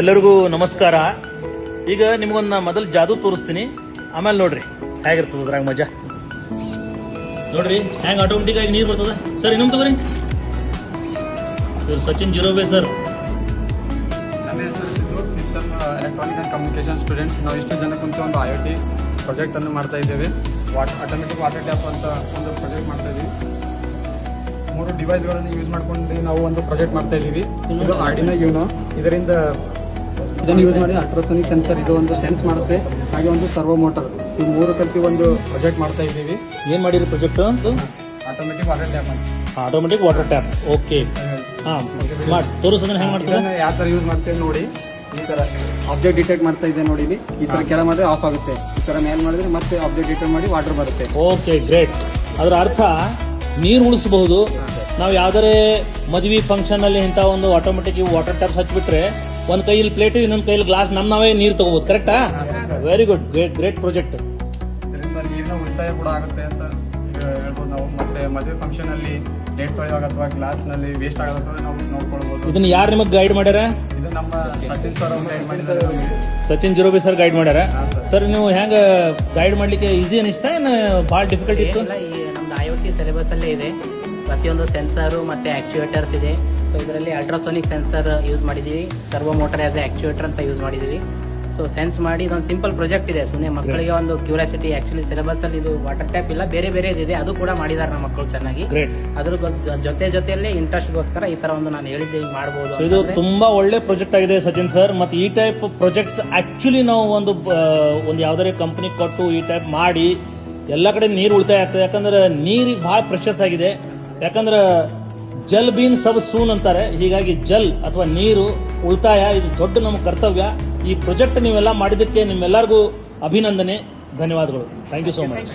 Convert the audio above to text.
ಎಲ್ಲರಿಗೂ ನಮಸ್ಕಾರ. ಈಗ ನಿಮ್ಗೊಂದು ನಾ ಮೊದಲು ಜಾದೂ ತೋರಿಸ್ತೀನಿ. ಆಮೇಲೆ ನೋಡ್ರಿ ಹೇಗಿರ್ತದ ಅದ್ರಾಗ ಮಜಾ? ನೋಡ್ರಿ ಹ್ಯಾಂಗ ಆಟೋಮೆಟಿಕ್ ಆಗಿ ನೀರು ಬರ್ತದ? ಸರ್ ಇನ್ನೊಂದು ತಗೋರಿ. ಇದು ಸಚಿನ್ ಸರ್. ಹೆಸರು ಸಿದ್ದು. ಕಿಪ್ಸನ್ ಎಲೆಕ್ಟ್ರಾನಿಕ್ ಆ್ಯಂಡ್ ಕಮ್ಯುನಿಕೇಷನ್ ಸ್ಟೂಡೆಂಟ್ಸ್ ನಾವು ಇಷ್ಟು ಜನ ಕುಂತು ಒಂದು ಐ ಐ ಟಿ ಪ್ರಾಜೆಕ್ಟನ್ನು ಮಾಡ್ತಾ ಇದ್ದೇವೆ. ವಾಟ್ ಆಟೋಮೆಟಿಕ್ ವಾಟರ್ ಟ್ಯಾಪ್ ಅಂತ ಒಂದು ಪ್ರಾಜೆಕ್ಟ್ ಮಾಡ್ತಾ ಇದ್ದೀವಿ. ಡಿವೈಸ್ಗಳನ್ನು ಯೂಸ್ ಮಾಡ್ಕೊಂಡು ನಾವು ಒಂದು ಪ್ರಾಜೆಕ್ಟ್ ಮಾಡ್ತಾ ಇದ್ದೀವಿ. ಇದು ಆರ್ಡಿನ ಯೂನೋ ಇದರಿಂದ ಇದನ್ನು ಯೂಸ್ ಮಾಡಿ ಅಲ್ಟ್ರಾಸೋನಿಕ್ ಸೆನ್ಸರ್ ಇದು ಒಂದು ಸೆನ್ಸ್ ಮಾಡುತ್ತೆ. ಹಾಗೆ ಒಂದು ಸರ್ವೋ ಮೋಟರ್ ಈ ಮೂರು ಕಲ್ತಿ ಒಂದು ಪ್ರಾಜೆಕ್ಟ್ ಮಾಡ್ತಾ ಇದ್ದೀವಿ. ಏನ್ ಮಾಡಿರಿ ಪ್ರಾಜೆಕ್ಟ್ ಆಟೋಮೆಟಿಕ್ ವಾಟರ್ ಟ್ಯಾಪ್ ಅಂತ. ಆಟೋಮೆಟಿಕ್ ವಾಟರ್ ಟ್ಯಾಪ್ ಓಕೆ ಹಾಂ. ಮಾಡಿ ತೋರಿಸೋದನ್ನ ಹೆಂಗ್ ಮಾಡ್ತೀರಾ? ಯಾವ ಥರ ಯೂಸ್ ಮಾಡ್ತೇವೆ ನೋಡಿ. ಈ ಥರ ಆಬ್ಜೆಕ್ಟ್ ಡಿಟೆಕ್ಟ್ ಮಾಡ್ತಾ ಇದೆ ನೋಡಿ ಈ ಥರ ಕೆಳ ಮಾಡಿದ್ರೆ ಆಫ್ ಆಗುತ್ತೆ. ಈ ಥರ ಮೇಲ್ ಮಾಡಿದ್ರೆ ಮತ್ತೆ ಆಬ್ಜೆಕ್ಟ್ ಡಿಟೆಕ್ಟ್ ಮಾಡಿ ವಾಟರ್ ಬರುತ್ತೆ. ಓಕೆ ಗ್ರೇಟ್ ಅದರ ಅರ್ಥ ನೀರು ಉಳಿಸಬಹುದು. ನಾವು ಯಾವ್ದಾರೆ ಮದ್ವಿ ಫಂಕ್ಷನ್ ಅಲ್ಲಿ ಇಂಥ ಒಂದು ಆಟೋಮೆಟಿಕ್ ವಾಟರ್ ಟ್ಯಾಪ್ಸ್ ಹಚ್ಚಿಬಿಟ್ರೆ ಒಂದ್ ಕೈಯಲ್ಲಿ ಪ್ಲೇಟ್ ಇನ್ನೊಂದ್ ಕೈಯಲ್ಲಿ ಗ್ಲಾಸ್ ನಮ್ ನಾವೇ ನೀರು ತಗೋಬಹುದು ಕರೆಕ್ಟಾ very good great great project ಇದರಿಂದ ನೀರಿನ ಉಳಿತಾಯ ಕೂಡ ಆಗುತ್ತೆ ಅಂತ ಈಗ ಹೇಳ್ಬೋದು ನಾವು. ಮತ್ತೆ ಮದುವೆ ಫಂಕ್ಷನ್ ಅಲ್ಲಿ ಪ್ಲೇಟ್ ತೊಳೆಯುವಾಗ ಅಥವಾ ಗ್ಲಾಸ್ನಲ್ಲಿ ವೇಸ್ಟ್ ಆಗೋದ್ರ ನಾವು ನೋಡ್ಕೊಳ್ಬಹುದು ಇದನ್ನ ಯಾರು ನಿಮಗೆ ಗೈಡ್ ಮಾಡ್ಯಾರ? ಇದು ನಮ್ಮ ಸಚಿನ್ ಸರ್ ಅವ್ರು ಗೈಡ್ ಮಾಡಿದ್ದಾರೆ. ಸಚಿನ್ ಜೀರೋಬಿ ಸರ್ ಗೈಡ್ ಮಾಡ್ಯಾರ. ಸರ್ ನೀವು ಹೆಂಗ ಗೈಡ್ ಮಾಡ್ಲಿಕ್ಕೆ ಈಸಿ ಅನಿಸ್ತಾ ಏನು ಭಾಳ ಡಿಫಿಕಲ್ಟ್ ಇತ್ತು? ಏನಿಲ್ಲ ಈ ನಮ್ದು ಐ ಒ ಟಿ ಸಿಲೆಬಸ್ ಅಲ್ಲೇ ಇದೆ. ಪ್ರತಿಯೊಂದು ಸೆನ್ಸರು ಮತ್ತೆ ಆಕ್ಚುಯೇಟರ್ಸ್ ಇದೆ. ಸೊ ಇದರಲ್ಲಿ ಅಲ್ಟ್ರಾಸೋನಿಕ್ ಸೆನ್ಸರ್ ಯೂಸ್ ಮಾಡಿದ್ದೀವಿ ಸರ್ವೋ ಮೋಟರ್ ಆಸ್ ಆಕ್ಚುಯೇಟರ್ ಅಂತ ಯೂಸ್ ಮಾಡಿದ್ದೀವಿ ಸೊ ಸೆನ್ಸ್ ಮಾಡಿ ಇದೊಂದು ಸಿಂಪಲ್ ಪ್ರಾಜೆಕ್ಟ್ ಇದೆ. ಸುಮ್ಮನೆ ಮಕ್ಕಳಿಗೆ ಒಂದು ಕ್ಯೂರಿಯಾಸಿಟಿ ಆಕ್ಚುಲಿ ಸಿಲೆಬಸ್ ಅಲ್ಲಿ ಇದು ವಾಟರ್ ಟ್ಯಾಪ್ ಇಲ್ಲ ಬೇರೆ ಬೇರೆ ಇದೆ ಅದು ಕೂಡ ಮಾಡಿದ್ದಾರೆ ನಮ್ಮ ಮಕ್ಕಳು ಚೆನ್ನಾಗಿ. ಅದ್ರ ಜೊತೆ ಜೊತೆಯಲ್ಲೇ ಇಂಟ್ರೆಸ್ಟ್ಗೋಸ್ಕರ ಈ ತರ ಒಂದು ನಾನು ಹೇಳಿದ್ದೆ ಈಗ ಮಾಡಬಹುದು ಇದು ತುಂಬಾ ಒಳ್ಳೆ ಪ್ರಾಜೆಕ್ಟ್ ಆಗಿದೆ ಸಚಿನ್ ಸರ್ ಮತ್ತೆ ಈ ಟೈಪ್ ಪ್ರಾಜೆಕ್ಟ್ಸ್ ಆಕ್ಚುಲಿ ನಾವು ಒಂದು ಒಂದು ಯಾವ್ದಾರ ಕಂಪನಿ ಕೊಟ್ಟು ಈ ಟೈಪ್ ಮಾಡಿ ಎಲ್ಲ ಕಡೆ ನೀರು ಉಳಿತಾಯ ಆಗ್ತದೆ. ಯಾಕಂದ್ರೆ ನೀರಿಗೆ ಬಹಳ ಪ್ರೆಷಸ್ ಆಗಿದೆ. ಯಾಕಂದ್ರೆ ಜಲ್ ಬೀನ್ ಸಬ್ ಸೂನ್ ಅಂತಾರೆ. ಹೀಗಾಗಿ ಜಲ್ ಅಥವಾ ನೀರು ಉಳಿತಾಯ, ಇದು ದೊಡ್ಡ ನಮ್ಮ ಕರ್ತವ್ಯ. ಈ ಪ್ರಾಜೆಕ್ಟ್ ನೀವೆಲ್ಲ ಮಾಡಿದ್ದಕ್ಕೆ ನಿಮ್ಮೆಲ್ಲರಿಗೂ ಅಭಿನಂದನೆ. ಧನ್ಯವಾದಗಳು. Thank you so much